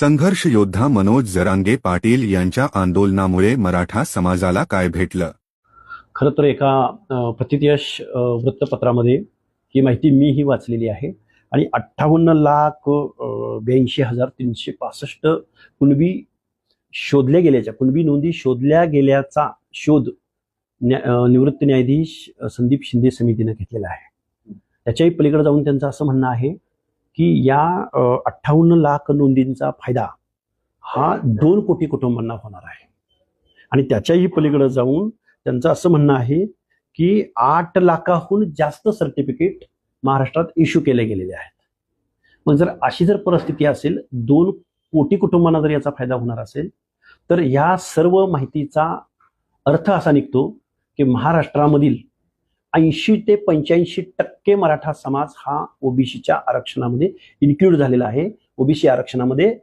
संघर्ष योद्धा मनोज जरांगे पाटील यांच्या आंदोलनामुळे मराठा समाजाला काय भेटलं? खरं तर एका अ, प्रतियश वृत्तपत्रामध्ये ही माहिती मी ही वाचलेली आहे. आणि अठ्ठावन्न लाख ब्याऐंशी हजार तीनशे पासष्ट कुणबी शोधल्या गेल्याच्या कुणबी नोंदी शोधल्या गेल्याचा शोध न्या निवृत्त न्यायाधीश संदीप शिंदे समितीनं घेतलेला आहे. त्याच्याही पलीकडे जाऊन त्यांचं असं म्हणणं आहे की या अठ्ठावन्न लाख नोंदींचा फायदा हा दोन कोटी कुटुंबांना होणार आहे. आणि त्याच्याही पलीकडे जाऊन त्यांचं असं म्हणणं आहे की आठ लाखाहून जास्त सर्टिफिकेट महाराष्ट्रात इश्यू केले गेलेले आहेत. मग जर अशी जर परिस्थिती असेल दोन कोटी कुटुंबांना जर याचा फायदा होणार असेल तर या सर्व माहितीचा अर्थ असा निघतो की महाराष्ट्रामधील ऐंशी ते पंच्याऐंशी टक्के मराठा समाज हा ओबीसीच्या आरक्षणामध्ये इन्क्लूड झालेला आहे. ओबीसी आरक्षणामध्ये